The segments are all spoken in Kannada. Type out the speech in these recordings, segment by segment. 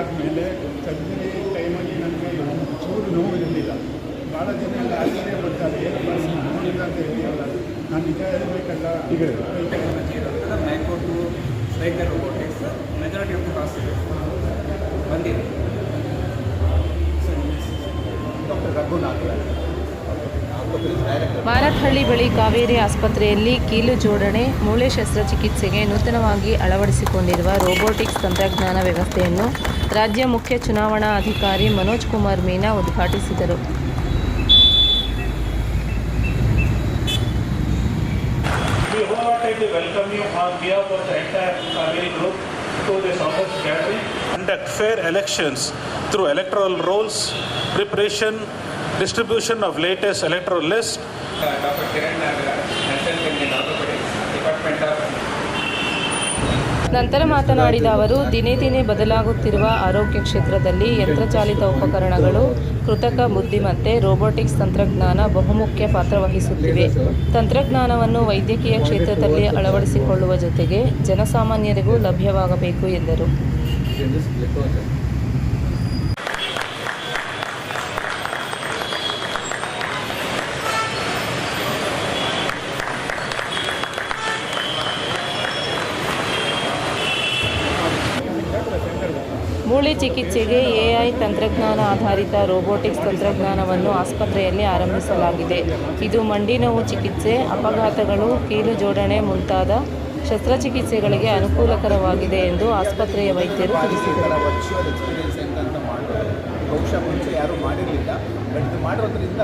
ಆದಮೇಲೆ ಸರ್ಜರಿ ಟೈಮಲ್ಲಿ ನನಗೆ ಚೂರು ನೋವು ಇರಲಿಲ್ಲ. ಭಾಳ ಜನ ಎಲ್ಲ ಆಶ್ಚರ್ಯ ಬರ್ತಾರೆ ಏನು ಮಾಡಿಸಿ ನೋಡಿಲ್ಲ ಅಂತ ಹೇಳಿಲ್ಲ ನಾನು ನಿಜ ಹೇಳಬೇಕಲ್ಲ? ಈಗ macro to cycle robotics majority of hospital ಬಂದಿದೆ. ಡಾಕ್ಟರ್ ರಘುನಾಥ್ ಮಾರತ್ಹಳ್ಳಿ ಬಳಿ ಕಾವೇರಿ ಆಸ್ಪತ್ರೆಯಲ್ಲಿ ಕೀಲು ಜೋಡಣೆ ಮೂಳೆ ಶಸ್ತ್ರಚಿಕಿತ್ಸೆಗೆ ನೂತನವಾಗಿ ಅಳವಡಿಸಿಕೊಂಡಿರುವ ರೋಬೋಟಿಕ್ಸ್ ತಂತ್ರಜ್ಞಾನ ವ್ಯವಸ್ಥೆಯನ್ನು ರಾಜ್ಯ ಮುಖ್ಯ ಚುನಾವಣಾ ಅಧಿಕಾರಿ ಮನೋಜ್ ಕುಮಾರ್ ಮೀನಾ ಉದ್ಘಾಟಿಸಿದರು We wholeheartedly welcome you on behalf of the entire Kaveri group to this August gathering. Conduct fair elections through electoral rolls, preparation, distribution of latest electoral list, doctor Kiran Nagaraj national commission orthopaedics department of ನಂತರ ಮಾತನಾಡಿದ ಅವರು, ದಿನೇ ದಿನೇ ಬದಲಾಗುತ್ತಿರುವ ಆರೋಗ್ಯ ಕ್ಷೇತ್ರದಲ್ಲಿ ಯಂತ್ರಚಾಲಿತ ಉಪಕರಣಗಳು, ಕೃತಕ ಬುದ್ಧಿಮತ್ತೆ ರೋಬೋಟಿಕ್ಸ್ ತಂತ್ರಜ್ಞಾನ ಬಹುಮುಖ್ಯ ಪಾತ್ರ ವಹಿಸುತ್ತಿವೆ. ತಂತ್ರಜ್ಞಾನವನ್ನು ವೈದ್ಯಕೀಯ ಕ್ಷೇತ್ರದಲ್ಲಿ ಅಳವಡಿಸಿಕೊಳ್ಳುವ ಜೊತೆಗೆ ಜನಸಾಮಾನ್ಯರಿಗೂ ಲಭ್ಯವಾಗಬೇಕು ಎಂದರು. ಮೂಳೆ ಚಿಕಿತ್ಸೆಗೆ ಎಐ ತಂತ್ರಜ್ಞಾನ ಆಧಾರಿತ ರೋಬೋಟಿಕ್ಸ್ ತಂತ್ರಜ್ಞಾನವನ್ನು ಆಸ್ಪತ್ರೆಯಲ್ಲಿ ಆರಂಭಿಸಲಾಗಿದೆ. ಇದು ಮಂಡಿ ನೋವು ಚಿಕಿತ್ಸೆ, ಅಪಘಾತಗಳು, ಕೀಲು ಜೋಡಣೆ ಮುಂತಾದ ಶಸ್ತ್ರಚಿಕಿತ್ಸೆಗಳಿಗೆ ಅನುಕೂಲಕರವಾಗಿದೆ ಎಂದು ಆಸ್ಪತ್ರೆಯ ವೈದ್ಯರು ತಿಳಿಸಿದರು. ಬಹುಶಃ ಮುಂಚೆ ಯಾರೂ ಮಾಡಿರಲಿಲ್ಲ ಬಟ್ ಮಾಡಿರೋದ್ರಿಂದ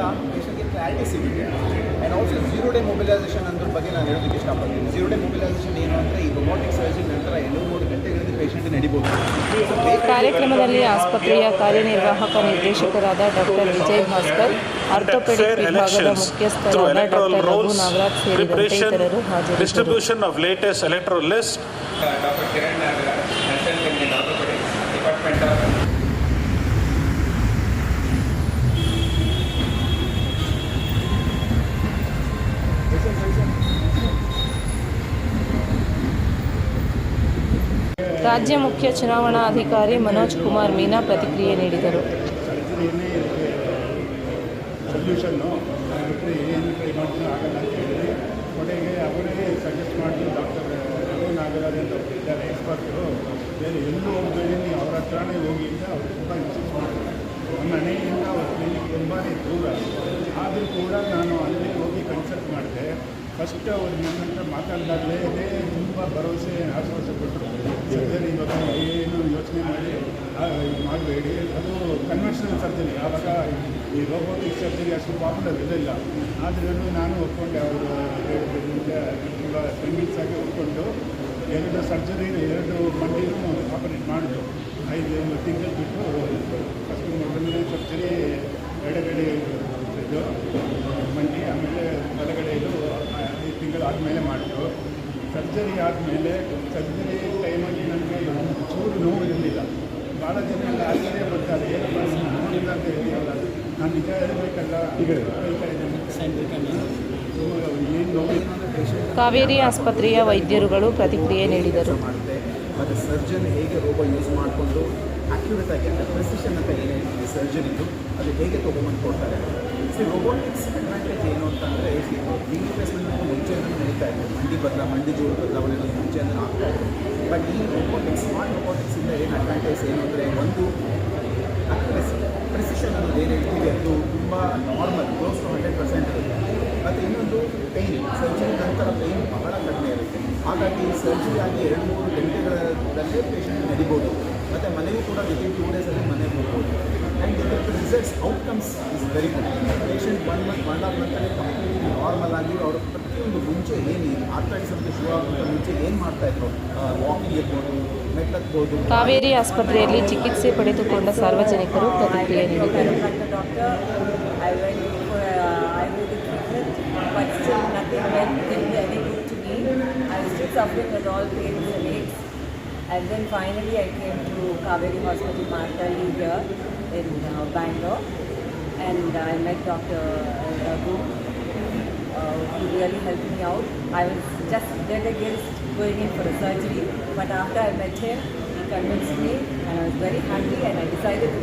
ಕ್ಲಾರಿಟಿ ಸಿಗುತ್ತೆ and also zero day mobilisation ಅಂದ್ರ ಬಗ್ಗೆ ನಾನು ಹೇಳೋದಕ್ಕೆ ಇಷ್ಟಪಡ್ತೀನಿ. ಝೀರೋ ಡೇ ಮೊಬಿಲೈಸೇಷನ್ ಏನು ಅಂದರೆ ಈ ರೊಬೋಟಿಕ್ ಸರ್ಜರಿ ನಂತರ ಎರಡು ಮೂರು ಗಂಟೆಗಳಲ್ಲಿ ಪೇಷಂಟ್ ನಡಿಬೋದು ಕಾರ್ಯಕ್ರಮದಲ್ಲಿ ಆಸ್ಪತ್ರೆಯ ಕಾರ್ಯನಿರ್ವಾಹಕ ನಿರ್ದೇಶಕರಾದ ಡಾಕ್ಟರ್ ವಿಜಯ್ ಭಾಸ್ಕರ್ ಆರ್ಥೋಪೆಡಿಕ್ ವಿಭಾಗದ ಮುಖ್ಯಸ್ಥರಾದ ಡಾಕ್ಟರ್ ರಘು ನಾಗರಾಜ್ ಸೇರಿದಂತೆ ಇತರರು ಹಾಜರಿದ್ದರು. ರಾಜ್ಯ ಮುಖ್ಯ ಚುನಾವಣಾ ಅಧಿಕಾರಿ ಮನೋಜ್ ಕುಮಾರ್ ಮೀನಾ ಪ್ರತಿಕ್ರಿಯೆ ನೀಡಿದರು. ಕೊನೆಗೆ ಅವರಿಗೆ ಸಜೆಸ್ಟ್ ಮಾಡಿದ್ರು ಡಾಕ್ಟರ್ ರಘು ಅಂತ ಒಬ್ರು ಇದ್ದಾರೆ, ಎಕ್ಸ್ಪರ್ಟು. ಬೇರೆ ಎಲ್ಲೂ ಹೋಗಬೇಡಿ ನೀವು ಅವ್ರ ಹತ್ರನೇ ಹೋಗಿ ಅಂತ ಅವ್ರು ತುಂಬ ಇನ್ಸಿಸ್ಟ್ ಮಾಡಿದ್ರು. ನಮ್ಮ ಮನೆಯಿಂದ ಅವ್ರ ಕ್ಲಿನಿಕ್ ತುಂಬಾ ದೂರ. ಆದರೂ ಕೂಡ ನಾನು ಅಲ್ಲಿ ಹೋಗಿ ಕನ್ಸಲ್ಟ್ ಮಾಡಿದೆ. ಫಸ್ಟ್ ಅವ್ರು ನನ್ನ ಹತ್ರ ಮಾತಾಡಿದಾಗಲೇ ತುಂಬ ಭರವಸೆ, ಆಶ್ವಾಸ ಕೊಟ್ಟರು. ಸರ್ಜರಿ ಇವಾಗ ಏನು ಯೋಚನೆ ಮಾಡಿ ಮಾಡಬೇಡಿ ಅದು ಕನ್ವೆನ್ಷನಲ್ ಸರ್ಜರಿ ಆವಾಗ ಈ ರೋಬೋಟಿಕ್ ಸರ್ಜರಿ ಅಷ್ಟು ಪಾಪ್ಯುಲರ್ ಇರಲಿಲ್ಲ ಆದ್ರೂ ನಾನು ಒಪ್ಕೊಂಡೆ ಅವರು ತುಂಬ ಕನ್ವಿನ್ಸ್ ಆಗಿ ಒಪ್ಕೊಂಡು ಎರಡು ಸರ್ಜರಿ ಎರಡು ಮಂಡಿನೂ ಆಪರೇಟ್ ಮಾಡಿದ್ರು ಐದು ತಿಂಗಳು ಬಿಟ್ಟು ಫಸ್ಟ್ ಮೊದಲನೇ ಸರ್ಜರಿ ಎಡಗಡೆ ಇದು ಮಂಡಿ ಆಮೇಲೆ ಇದು ಐದು ತಿಂಗಳು ಆದಮೇಲೆ ಮಾಡಿದ್ರು ಸರ್ಜರಿ ಆದಮೇಲೆ ಸರ್ಜರಿ ಟೈಮಲ್ಲಿ ನನಗೆ ಚೂರು ನೋವು ಇರಲಿಲ್ಲ ಭಾಳ ಜನ ಬರ್ತಾರೆ ಅಂತ ನಾನು ನಿಜ ಹೇಳಬೇಕಲ್ಲ? ಕಾವೇರಿ ಆಸ್ಪತ್ರೆಯ ವೈದ್ಯರುಗಳು ಪ್ರತಿಕ್ರಿಯೆ ನೀಡಿದರು. ಮಾಡುತ್ತೆ ಮತ್ತು ಸರ್ಜನ್ ಹೇಗೆ ರೋಬೋ ಯೂಸ್ ಮಾಡಿಕೊಂಡು ಅಕ್ಯುರೇಟ್ ಆಗಿ ಅಂದರೆ ಪ್ರೆಸಿಷನ್ ಅಂತ ಏನು ಹೇಳ್ತೀವಿ ಸರ್ಜರಿದು ಅದು ಹೇಗೆ ತೊಗೊಂಬಂದು ಕೊಡ್ತಾರೆ. ಸೊ ರೋಬೋಟಿಕ್ಸ್ ಅಡ್ವಾಂಟೇಜ್ ಏನು ಅಂತಂದರೆ ಈ ರಿಪ್ಲೇಸ್ಮೆಂಟ್ ಮುಂಚೆಯಿಂದ ನಡೀತಾ ಇದೆ ಮಂಡಿ ಬದಲ ಮಂಡಿ ಜೋಡು ಬದಲಾವಣೆ ಮುಂಚೆಯಿಂದ ಆಗ್ತಾ ಇದೆ ಬಟ್ ಈ ರೋಬೋಟಿಕ್ಸ್ ಸ್ಮಾರ್ಟ್ ರೋಬೋಟಿಕ್ಸಿಂದ ಏನು ಅಡ್ವಾಂಟೇಜ್ ಏನು ಅಂದರೆ ಅದು ತುಂಬ normal close to hundred percent ಇರುತ್ತೆ. ಮತ್ತು ಇನ್ನೊಂದು ಪೇಯ್ನ್ ಸರ್ಜರಿ ನಂತರ ಪೇಯ್ನ್ ಬಹಳ ಕಡಿಮೆ ಇರುತ್ತೆ. ಹಾಗಾಗಿ ಸರ್ಜರಿ ಆಗಿ ಎರಡು ಮೂರು ಗಂಟೆಗಳಲ್ಲೇ ಪೇಷಂಟ್ ನಡಿಬೋದು. ಮತ್ತು ಮನೆಗೂ ಕೂಡ ವಿತಿನ್ ಟೂ ಡೇಸಲ್ಲಿ ಮನೆಗೆ ಹೋಗ್ಬೋದು. ಆ್ಯಂಡ್ ಇದರ results outcomes is very good patient one month one of completely normal ಆಗಿ ಅವರು ಪ್ರತಿಯೊಂದು ಮುಂಚೆ ಏನು ಅಂತ ಶುರು ಆಗೋಂಥ ಮುಂಚೆ ಏನು ಮಾಡ್ತಾಯಿದ್ರು ವಾಕಿಂಗ್ ಇರ್ಬೋದು ಕಾವೇರಿ ಆಸ್ಪತ್ರೆಯಲ್ಲಿ ಚಿಕಿತ್ಸೆ ಪಡೆದುಕೊಂಡ ಸಾರ್ವಜನಿಕರು ಪ್ರತಿಕ್ರಿಯೆ ನೀಡಿದರು uh, and then finally I came to Kaveri Hospital, Martali here in uh, Bangalore. And I met Dr. Uh, really helped me out. I was just dead against going in for a surgery, but after I met him, he convinced me and I was very happy and I decided